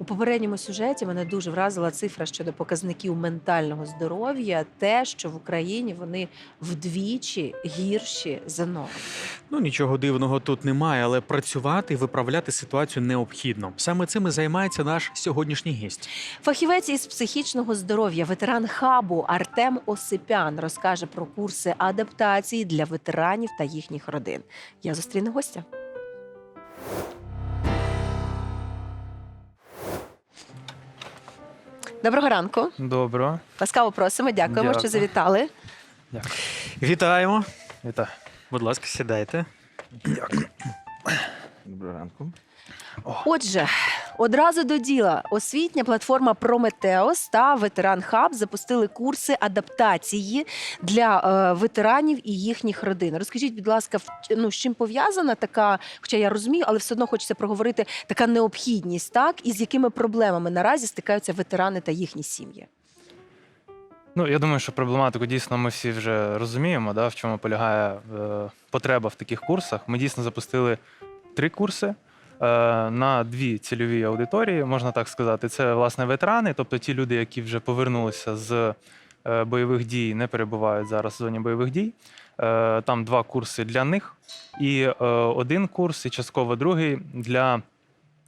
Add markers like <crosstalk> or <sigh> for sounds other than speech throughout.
У попередньому сюжеті мене дуже вразила цифра щодо показників ментального здоров'я, те, що в Україні вони вдвічі гірші за норму. Ну нічого дивного тут немає, але працювати і виправляти ситуацію необхідно. Саме цим і займається наш сьогоднішній гість. Фахівець із психічного здоров'я, ветеран хабу Артем Осипян розкаже про курси адаптації для ветеранів та їхніх родин. Я зустріну гостя. Доброго ранку. Добро. Ласкаво просимо. Дякуємо, що завітали. Дякую. Вітаємо! Вітаю. Будь ласка, сідайте. Дякую. Доброго ранку. Отже, одразу до діла. Освітня платформа Прометеос та Ветеран Хаб запустили курси адаптації для е, ветеранів і їхніх родин. Розкажіть, будь ласка, в- ну, з чим пов'язана така, хоча я розумію, але все одно хочеться проговорити така необхідність, так і з якими проблемами наразі стикаються ветерани та їхні сім'ї. Ну, я думаю, що проблематику дійсно ми всі вже розуміємо, да, в чому полягає е, потреба в таких курсах. Ми дійсно запустили три курси на дві цільові аудиторії, можна так сказати. Це власне ветерани, тобто ті люди, які вже повернулися з е, бойових дій, не перебувають зараз в зоні бойових дій. Е, там два курси для них, і е, один курс, і частково другий для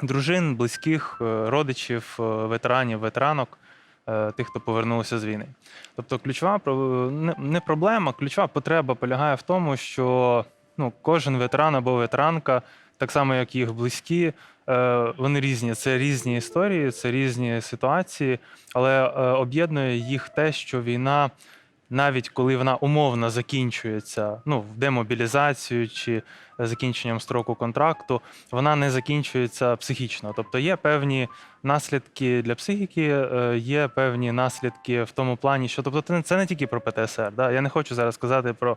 дружин, близьких, е, родичів, е, ветеранів, ветеранок, е, тих, хто повернулися з війни. Тобто, ключова не проблема, ключова потреба полягає в тому, що ну, кожен ветеран або ветеранка, так само як їх близькі, е, вони різні. Це різні історії, це різні ситуації, але е, об'єднує їх те, що війна. Навіть коли вона умовно закінчується, ну в демобілізацію чи закінченням строку контракту, вона не закінчується психічно. Тобто є певні наслідки для психіки, е, є певні наслідки в тому плані, що тобто це не- тільки про ПТСР. Да? Я не хочу зараз сказати про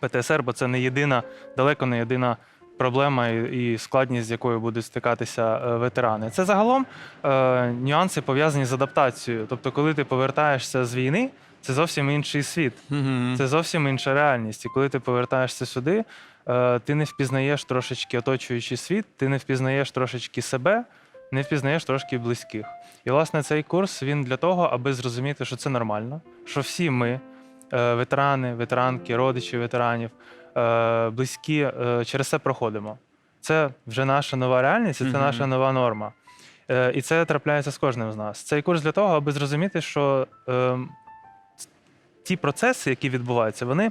ПТСР, бо це не єдина, далеко не єдина проблема і складність, з якою будуть стикатися е, ветерани. Це загалом е, нюанси пов'язані з адаптацією. Тобто, коли ти повертаєшся з війни, це зовсім інший світ. Це зовсім інша реальність. І коли ти повертаєшся сюди, е, ти не впізнаєш трошечки оточуючий світ, ти не впізнаєш трошечки себе, не впізнаєш трошки близьких. І, власне, цей курс він для того, аби зрозуміти, що це нормально, що всі ми, ветерани, ветеранки, родичі ветеранів, близькі, е, через це проходимо. Це вже наша нова реальність, і це наша нова норма. Е, І це трапляється з кожним з нас. Цей курс для того, аби зрозуміти, що ем, ті процеси, які відбуваються, вони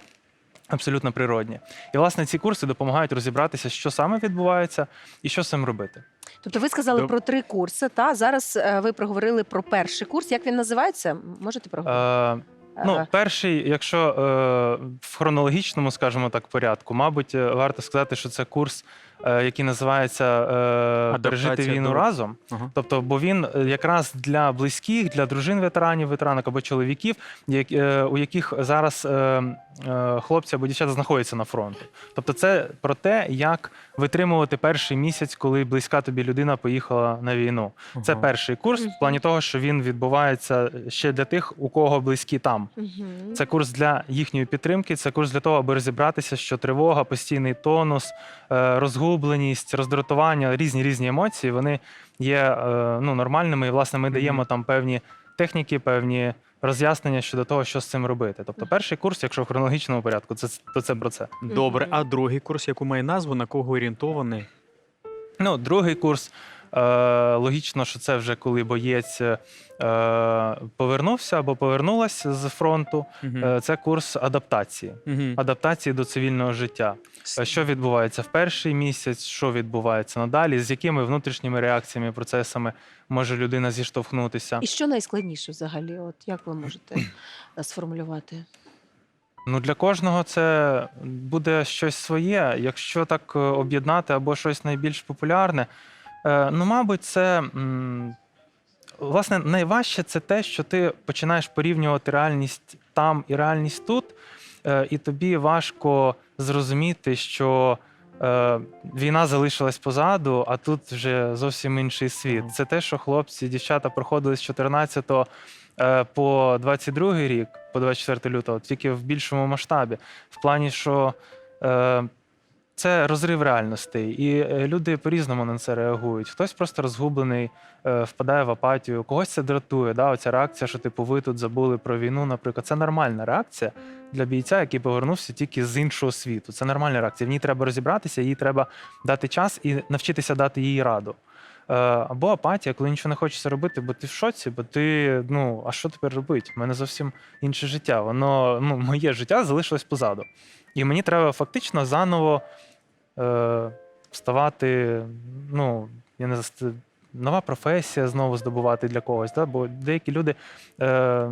абсолютно природні. І, власне, ці курси допомагають розібратися, що саме відбувається і що з цим робити. Тобто, ви сказали Доб- про три курси. Та зараз е, ви проговорили про перший курс. Як він називається? Можете проговорити? Е, Ну, Е, перший, якщо е, в хронологічному, скажімо так, порядку, мабуть, е, варто сказати, що це курс, який називається е, Пережити війну до- разом. Ага. Тобто, бо він е, якраз для близьких, для дружин ветеранів, ветеранок або чоловіків, як- е, у яких зараз е, е, хлопці або дівчата знаходяться на фронті. Тобто, це про те, як витримувати перший місяць, коли близька тобі людина поїхала на війну. Це перший курс в плані того, що він відбувається ще для тих, у кого близькі там. мгм. Це курс для їхньої підтримки, це курс для того, аби розібратися, що тривога, постійний тонус, е, розгубленість, роздратування, різні різні емоції, вони є е, ну, нормальними. І, власне, ми даємо там певні техніки, певні роз'яснення щодо того, що з цим робити. Тобто, перший курс, якщо в хронологічному порядку, це то це про це. Добре, а другий курс, яку має назву, на кого орієнтований? Ну, другий курс. Е, логічно, що це вже коли боєць е, повернувся або повернулася з фронту. Угу. Е, це курс адаптації. адаптації до цивільного життя. Що відбувається в перший місяць, що відбувається надалі, з якими внутрішніми реакціями, процесами може людина зіштовхнутися. І що найскладніше взагалі? От як ви можете сформулювати? Ну для кожного це буде щось своє. Якщо так об'єднати або щось найбільш популярне, ну мабуть, це. Власне, найважче це те, що ти починаєш порівнювати реальність там і реальність тут, е, і тобі важко зрозуміти, що е, війна залишилась позаду, а тут вже зовсім інший світ. Це те, що хлопці, дівчата проходили з 14 е, по 22 рік, по 24 лютого, тільки в більшому масштабі. В плані, що е, це розрив реальностей, і е, люди по-різному на це реагують. Хтось просто розгублений, е, впадає в апатію, когось це дратує. Да? Оця реакція, що типу ви тут забули про війну, наприклад, це нормальна реакція для бійця, який повернувся тільки з іншого світу. Це нормальна реакція. В ній треба розібратися, їй треба дати час і навчитися дати їй раду. Е, Або апатія, коли нічого не хочеться робити, бо ти в шоці, бо ти, ну, а що тепер робити? У мене зовсім інше життя. Воно, ну, моє життя залишилось позаду. І мені треба фактично заново вставати, ну, я не знаю, нова професія знову здобувати для когось. Да? Бо деякі люди, е,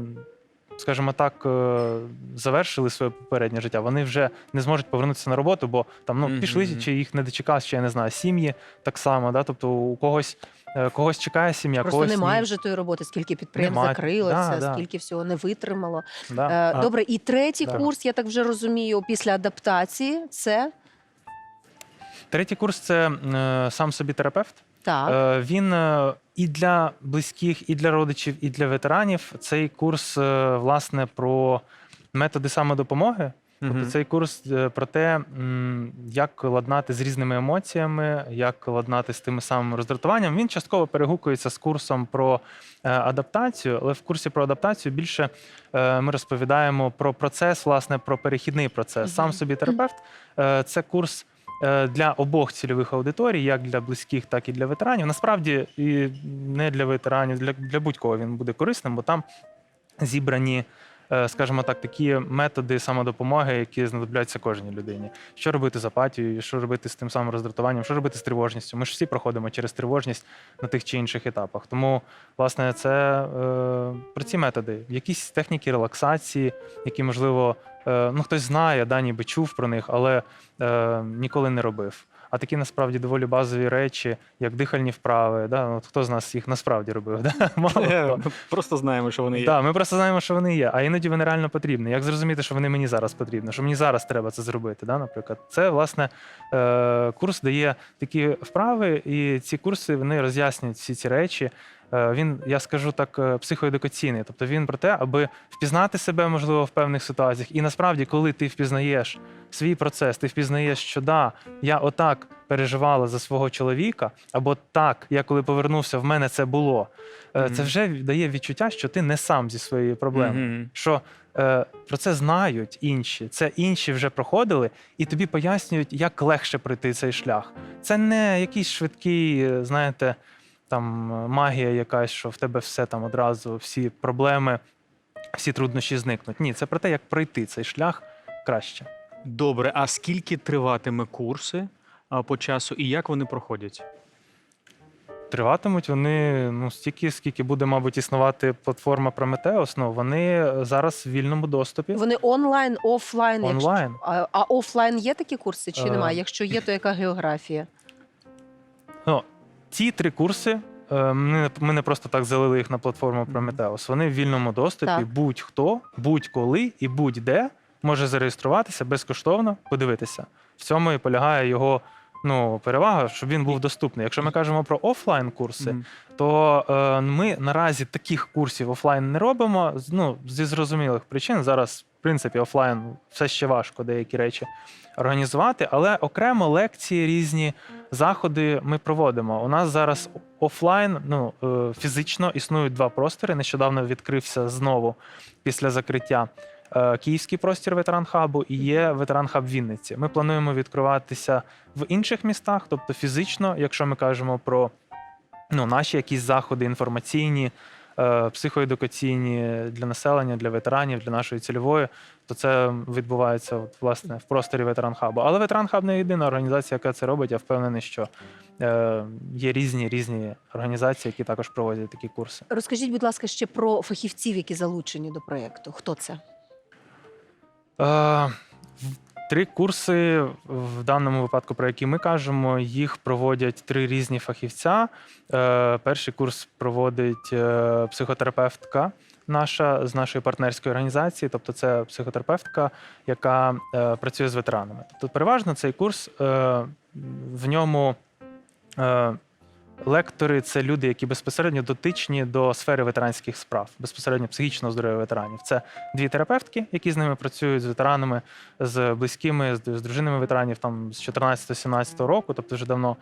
скажімо так, е, завершили своє попереднє життя. Вони вже не зможуть повернутися на роботу, бо там ну, пішли, чи їх не дочекався, чи я не знаю, сім'ї так само. Да? Тобто у когось, е, когось чекає сім'я, Просто когось немає ні. вже тої роботи, скільки підприємств Немає. закрилося, Да, да. скільки всього не витримало. Да. Е, Добре, і третій Да. курс, я так вже розумію, після адаптації це Третій курс це е, сам собі терапевт. так. Е, Він е, і для близьких, і для родичів, і для ветеранів. Цей курс, е, власне, про методи самодопомоги. Тобто цей курс е, про те, м, як ладнати з різними емоціями, як ладнати з тими самими роздратуванням. Він частково перегукується з курсом про е, адаптацію, але в курсі про адаптацію більше е, ми розповідаємо про процес, власне, про перехідний процес. Сам собі терапевт е, це курс. Е, Для обох цільових аудиторій, як для близьких, так і для ветеранів. Насправді і не для ветеранів, для, для будь-кого він буде корисним, бо там зібрані, е, скажімо так, такі методи самодопомоги, які знадобляться кожній людині. Що робити з апатією, що робити з тим самим роздратуванням, що робити з тривожністю. Ми ж всі проходимо через тривожність на тих чи інших етапах. Тому, власне, це е, про ці методи, якісь техніки релаксації, які, можливо, ну хтось знає, да, ніби чув про них, але е, ніколи не робив. А такі насправді доволі базові речі, як дихальні вправи. Да? От хто з нас їх насправді робив? Да? <laughs> Мало Е, хто. ми Просто знаємо, що вони є. Так, ми просто знаємо, що вони є, а іноді вони реально потрібні. Як зрозуміти, що вони мені зараз потрібні, що мені зараз треба це зробити, да, наприклад. Це, власне, е, курс дає такі вправи, і ці курси вони роз'яснюють всі ці речі. Е, Він, я скажу так, е, психоедукаційний. Тобто він про те, аби впізнати себе, можливо, в певних ситуаціях. І насправді, коли ти впізнаєш свій процес, ти впізнаєш, що да, я отак переживала за свого чоловіка, або так, я коли повернувся, в мене це було. Е, Це вже дає відчуття, що ти не сам зі своєю проблемою. Мгм. Що е, про це знають інші, це інші вже проходили, і тобі пояснюють, як легше пройти цей шлях. Це не якийсь швидкий, знаєте, там е, магія якась, що в тебе все там одразу, всі проблеми, всі труднощі зникнуть. Ні, це про те, як пройти цей шлях краще. Добре, а скільки триватиме курси по часу і як вони проходять? Триватимуть вони ну стільки, скільки буде, мабуть, існувати платформа Prometheus, ну вони зараз в вільному доступі. Вони онлайн, офлайн. якщо- Онлайн. А, а офлайн є такі курси чи Е. немає? Якщо є, то яка географія? Ці три курси. е, Ми, не просто так залили їх на платформу. Prometheus. Вони в вільному доступі. Так. Будь-хто, будь-коли і будь-де може зареєструватися безкоштовно, подивитися. В цьому і полягає його ну, перевага, щоб він був доступний. Якщо ми кажемо про офлайн курси, Мгм. то е, ми наразі таких курсів офлайн не робимо. Ну, зі зрозумілих причин. Зараз, в принципі, офлайн все ще важко деякі речі організувати, але окремо лекції різні заходи ми проводимо. У нас зараз офлайн, ну е, фізично існують два простори. Нещодавно відкрився знову після закриття. е, Київський простір ветеран хабу і є ветеран хаб Вінниці. Ми плануємо відкриватися в інших містах, тобто фізично, якщо ми кажемо про ну, наші якісь заходи інформаційні, психоедукаційні для населення, для ветеранів, для нашої цільової, то це відбувається от, власне в просторі ветеран хабу. Але ветеран хаб не єдина організація, яка це робить. Я впевнений, що е, є різні різні організації, які також проводять такі курси. Розкажіть, будь ласка, ще про фахівців, які залучені до проєкту. Хто це? Е, Три курси в даному випадку, про які ми кажемо, їх проводять три різні фахівця. Е, Перший курс проводить е, психотерапевтка наша з нашої партнерської організації, тобто це психотерапевтка, яка е, працює з ветеранами. Тобто, переважно цей курс в ньому. Лектори це люди, які безпосередньо дотичні до сфери ветеранських справ, безпосередньо психічного здоров'я ветеранів. Це дві терапевтки, які з ними працюють з ветеранами, з близькими, з, з дружинами ветеранів там з 14-17 року, тобто вже давно.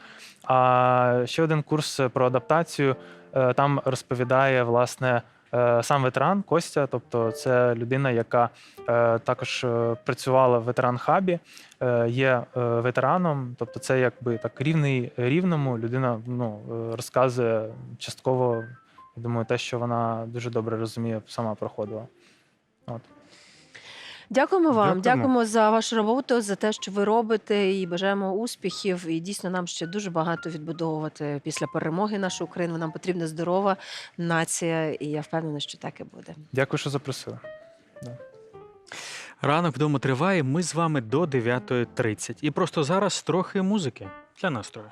А ще один курс про адаптацію е, там розповідає власне. Е, Сам ветеран Костя, тобто це людина, яка е, також е, працювала в ветеран-хабі, є ветераном, тобто це якби так рівний рівному. Людина ну, розказує частково, я думаю, те, що вона дуже добре розуміє, сама проходила. От. Дякуємо вам, Дякуємо. дякуємо за вашу роботу, за те, що ви робите, і бажаємо успіхів. І дійсно нам ще дуже багато відбудовувати після перемоги нашої України. Нам потрібна здорова нація, і я впевнена, що так і буде. Дякую, що запросили. Ранок вдома триває. Ми з вами до 9.30. І просто зараз трохи музики для настрою.